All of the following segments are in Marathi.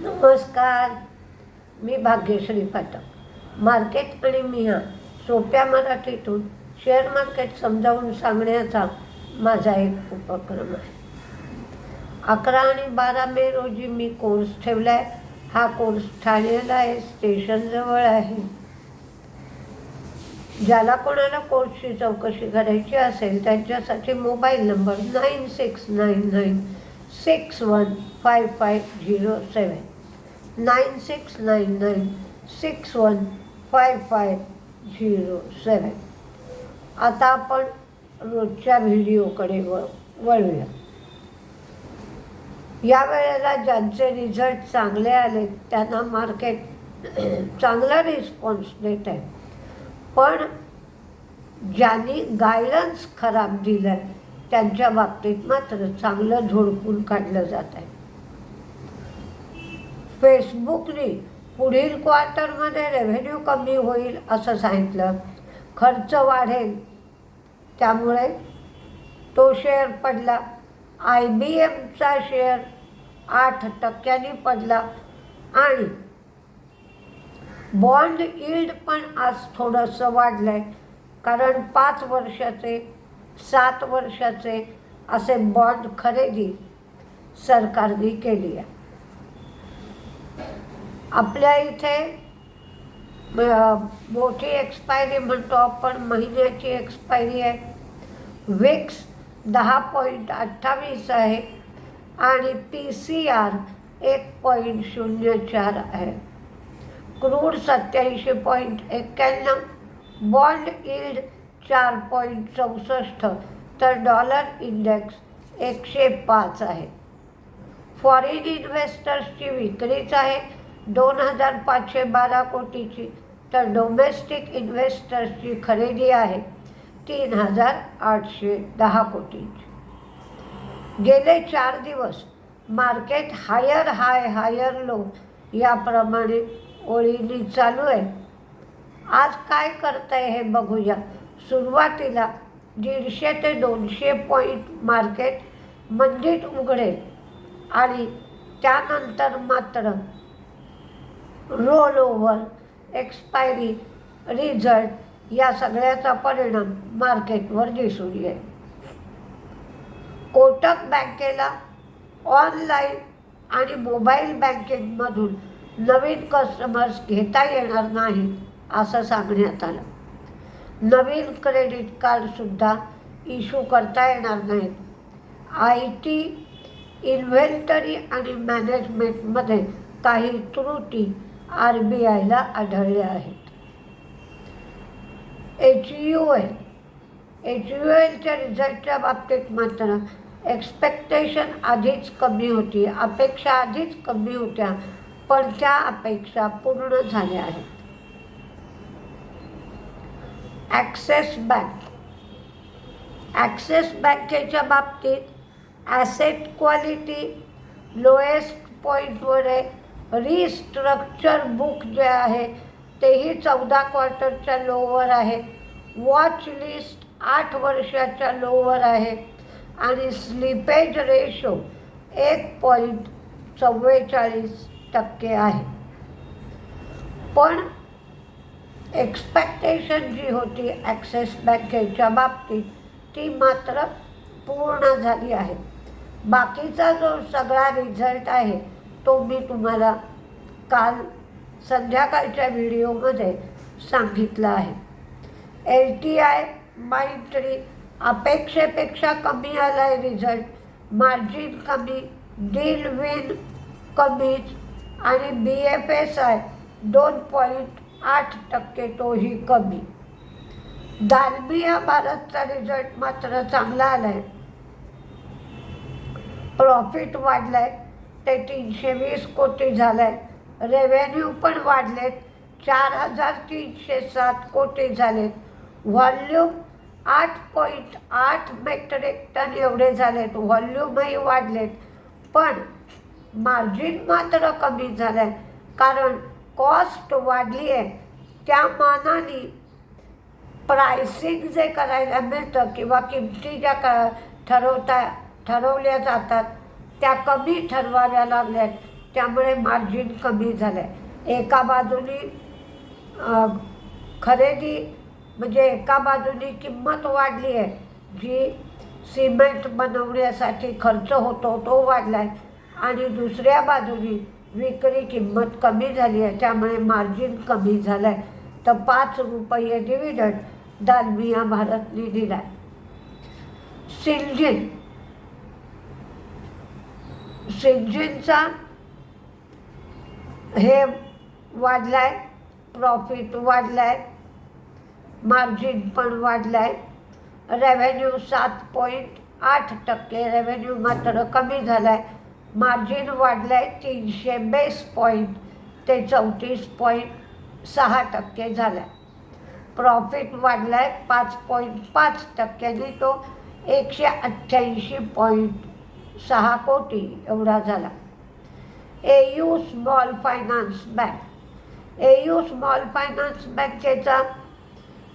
नमस्कार. मी भाग्यश्री पाठक. मार्केट आणि मिया सोप्या मराठीतून शेअर मार्केट समजावून सांगण्याचा माझा एक उपक्रम आहे. अकरा आणि बारा मे रोजी मी कोर्स ठेवला आहे हा कोर्स ठाण्याला आहे स्टेशनजवळ आहे. ज्याला कोणाला कोर्सची चौकशी करायची असेल त्यांच्यासाठी mobile number nine six nine nine six one five five zero seven nine six nine nine six one five five zero seven आता आपण रोजच्या व्हिडिओकडे व वळूया. या वेळेला ज्यांचे रिझल्ट चांगले आले त्यांना मार्केट चांगला रिस्पॉन्स देत आहे. पण ज्यांनी गायडन्स खराब दिलं आहे त्यांच्या बाबतीत मात्र चांगलं झोडपून काढलं जात आहे. फेसबुकने पुढील क्वार्टरमध्ये रेव्हेन्यू कमी होईल असं सांगितलं. खर्च वाढेल. त्यामुळे तो शेअर पडला. आय बी एमचा शेअर आठ टक्क्यांनी पडला. आणि बॉन्ड यील्ड पण आज थोडंसं वाढलं आहे कारण पाच वर्षाचे सात वर्षाचे असे बॉन्ड खरेदी सरकारने केली आहे. आपल्या इथे मोठी एक्सपायरी म्हणतो आपण, महिन्याची एक्सपायरी आहे. विक्स दहा पॉईंट अठ्ठावीस आहे आणि पी सी आर एक पॉईंट शून्य चार आहे. क्रूड सत्याऐंशी पॉईंट एक्क्याण्णव बॉन्ड यील्ड चार पॉईंट चौसष्ट तर डॉलर इंडेक्स एकशे पाच आहे. फॉरेन इन्व्हेस्टर्सची विक्रीच आहे. दोन हजार पाचशे बारा कोटीची तर डोमेस्टिक इन्व्हेस्टर्सची खरेदी आहे. तीन हजार आठशे दहा कोटीची. गेले चार दिवस market higher high higher low याप्रमाणे ओळीने चालू आहे. आज काय करतंय हे बघूया. सुरुवातीला दीडशे ते दोनशे पॉईंट मार्केट मंदीत उघडेल. आणि त्यानंतर मात्र रोल ओव्हर एक्सपायरी रिझल्ट या सगळ्याचा परिणाम मार्केटवर दिसून येईल. कोटक बँकेला ऑनलाईन आणि मोबाईल बँकिंगमधून नवीन कस्टमर्स घेता येणार नाही असं सांगण्यात आलं. नवीन क्रेडिट कार्डसुद्धा इश्यू करता येणार नाहीत. आय टी इन्व्हेंटरी आणि मॅनेजमेंटमध्ये काही त्रुटी आर बी आयला आढळल्या आहेत. H U L H U एलच्या रिझल्टच्या बाबतीत मात्र एक्सपेक्टेशन आधीच कमी होती अपेक्षा आधीच कमी होत्या पण त्या अपेक्षा पूर्ण झाल्या आहेत. ॲक्सेस बँक ॲक्सेस बँकेच्या बाबतीत ॲसेट क्वालिटी लोएस्ट पॉईंटवर आहे. रिस्ट्रक्चर बुक जे आहे तेही चौदा क्वार्टरच्या लोवर आहे. वॉच लिस्ट आठ वर्षाच्या लोवर आहे. आणि स्लिपेज रेशो एक पॉईंट चव्वेचाळीस टक्के आहे. पण एक्सपेक्टेशन जी होती ॲक्सेस बँकेच्या बाबतीत ती मात्र पूर्ण झाली आहे. बाकीचा जो सगळा रिझल्ट आहे तो मी तुम्हाला काल संध्याकाळच्या व्हिडिओमध्ये सांगितला आहे. एल टी आय माइंट्री अपेक्षेपेक्षा कमी आला आहे रिझल्ट मार्जिन कमी डील विन कमीच आणि बी एफ एस आय दोन पॉईंट आठ टक्के तोही कमी. दालमिया भारतचा रिझल्ट मात्र चांगला आला आहे प्रॉफिट वाढला आहे ते तीनशे वीस कोटी झालं आहे रेव्हेन्यू पण वाढलेत. चार हजार तीनशे सात कोटी झालेत. व्हॉल्यूम आठ पॉईंट आठ मेट्रिक टन एवढे झालेत. व्हॉल्यूमही वाढलेत. पण मार्जिन मात्र कमी झालं आहे कारण कॉस्ट वाढली आहे. त्या मानाने प्रायसिंग जे करायला मिळतं किंवा किमती ज्या क ठरवता ठरवल्या जातात त्या कमी ठरवाव्या लागल्यात. त्यामुळे मार्जिन कमी झालं आहे एका बाजूनी खरेदी म्हणजे एका बाजूनी किंमत वाढली आहे. जी सिमेंट बनवण्यासाठी खर्च होतो तो वाढला आहे आणि दुसऱ्या बाजूनी विक्री किंमत कमी झाली आहे त्यामुळे मार्जिन कमी झालं आहे तर पाच रुपये डिव्हिडंड दालमिया भारतने दिला आहे सिंजिन सिंजिनचा हे वाढलाय प्रॉफिट वाढलाय मार्जिन पण वाढलाय. रेव्हेन्यू सात पॉईंट आठ टक्के रेव्हेन्यू मात्र कमी झाला आहे मार्जिन वाढलं आहे तीनशे बेस पॉईंट ते चौतीस पॉईंट सहा टक्के झाला प्रॉफिट वाढला आहे पाच पॉईंट पाच टक्क्यांनी तो एकशे अठ्ठ्याऐंशी पॉईंट सहा कोटी एवढा झाला. A U small finance bank. A U small finance बँकेचा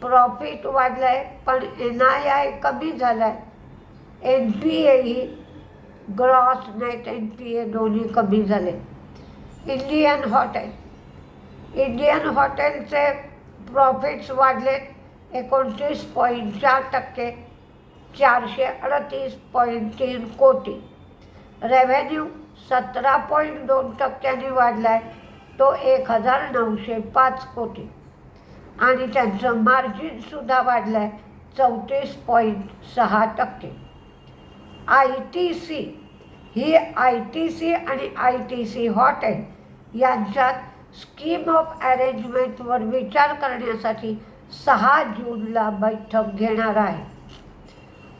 प्रॉफिट वाढलं आहे पण एन आय आय कमी झाला आहे एन पी एही gross net N P A दोन्ही कमी झाले. इंडियन हॉटेल इंडियन हॉटेलचे प्रॉफिट्स वाढले एकोणतीस पॉईंट चार टक्के चारशे अडतीस पॉईंट तीन कोटी. रेव्हेन्यू सतरा पॉईंट दोन टक्क्यांनी वाढला आहे तो एक हजार नऊशे पाच कोटी. आणि त्यांचं मार्जिनसुद्धा वाढलं आहे चौतीस पॉईंट सहा टक्के. I T C. He I T C आणि आय टी सी हॉटेल यांच्यात स्कीम ऑफ अरेंजमेंटवर विचार करण्यासाठी सहा जूनला बैठक घेणार आहे.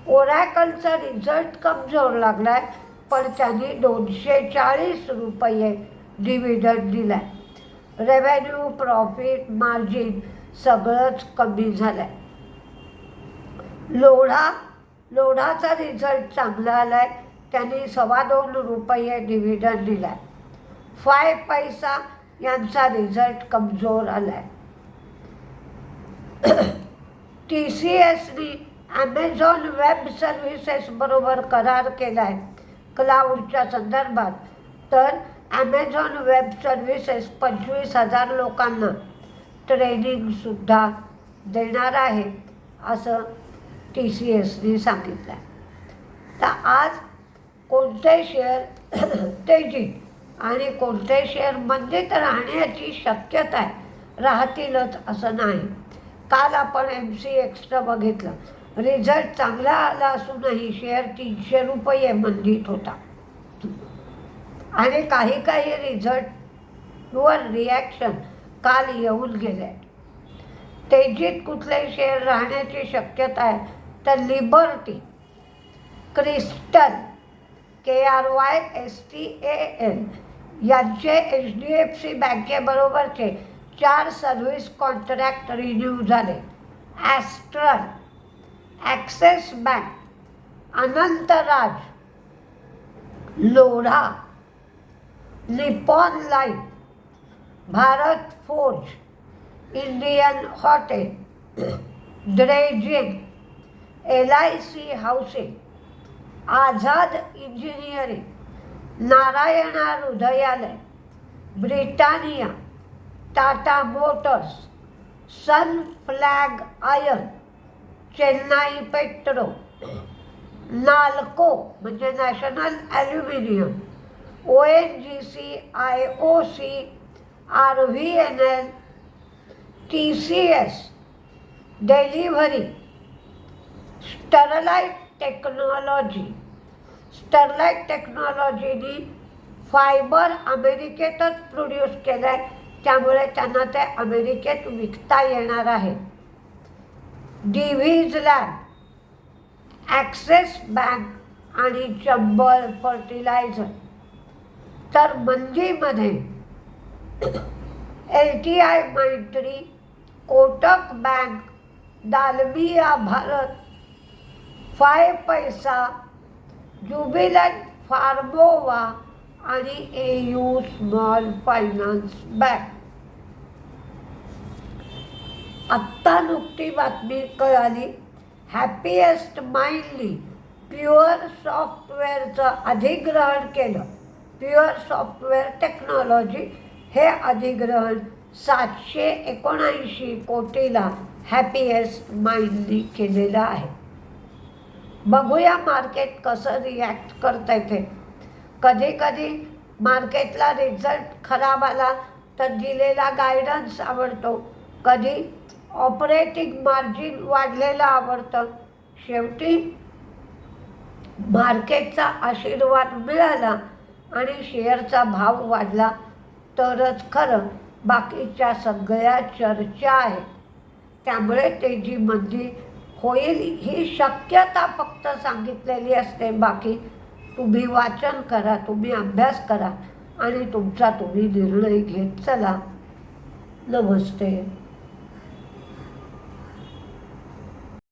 ओरॅकलचा रिझल्ट कमजोर लागला आहे पण त्यांनी दोनशे चाळीस रुपये डिव्हिडंड दिला आहे रेव्हेन्यू प्रॉफिट मार्जिन सगळंच कमी झालं आहे लोढा लोढाचा रिझल्ट चांगला आला आहे त्यांनी सव्वा दोन रुपये डिव्हिडंड दिला आहे फाय पैसा यांचा रिझल्ट कमजोर आला आहे टी सी एसनी ॲमेझॉन वेब सर्व्हिसेसबरोबर करार केला आहे क्लाउडच्या संदर्भात. तर ॲमेझॉन वेब सर्व्हिसेस पंचवीस हजार लोकांना ट्रेनिंगसुद्धा देणार आहे. असं टी सी एसनी सांगितलं आहे तर आज कोणते शेअर तेजीत आणि कोणते शेअर मंदीत राहण्याची शक्यता आहे राहतीलच असं नाही. काल आपण एम सी एक्सनं बघितलं. रिझल्ट चांगला आला असूनही शेअर तीनशे रुपये मंदीत होता. आणि काही काही रिझल्टवर रिॲक्शन काल येऊन गेले. तेजीत कुठले शेअर राहण्याची शक्यता आहे. तर Liberty Crystal K R Y S T A N यांचे एच डी एफ सी बँकेबरोबरचे चार सर्व्हिस कॉन्ट्रॅक्ट रिन्यू झाले. Astral Axis bank Anantraj Lodha Nippon life Bharat forge Indian hotel dredging L I C housing Azad engineering Narayana Hrudayalaya Britannia Tata motors sun flag iron Chennai petro Nalco म्हणजे national aluminium O N G C I O C R V N L T C S delivery Sterlite technology Sterlite टेक्नॉलॉजीनी fibre अमेरिकेतच प्रोड्यूस केलं आहे त्यामुळे त्यांना ते अमेरिकेत विकता येणार आहे. डिव्हिज लॅब ॲक्सेस बँक आणि चंबळ फर्टिलायझर तर मंदीमध्ये L T I Mindtree Kotak bank Dalmia Bharat five paisa Jubilant Pharmova आणि A U small finance bank. आत्ता नुकती बातमी कळाली हॅपीएस्ट माइंडली प्युअर सॉफ्टवेअरचं अधिग्रहण केलं. प्युअर सॉफ्टवेअर टेक्नॉलॉजी हे अधिग्रहण सातशे एकोणऐंशी कोटीला हॅपीएस्ट माइंडली केलेलं आहे. बघूया मार्केट कसं रिॲक्ट करतं ते. कधी कधी मार्केटला रिझल्ट खराब आला तर दिलेला गायडन्स आवडतो. कधी ऑपरेटिंग मार्जिन वाढलेलं आवडतं. शेवटी मार्केटचा आशीर्वाद मिळाला आणि शेअरचा भाव वाढला. तरच खरं बाकीच्या सगळ्या चर्चा आहेत. त्यामुळे तेजी मंदी होईल ही शक्यता फक्त सांगितलेली असते. बाकी तुम्ही वाचन करा तुम्ही अभ्यास करा आणि तुमचा तुम्ही निर्णय घेत चला. नमस्ते.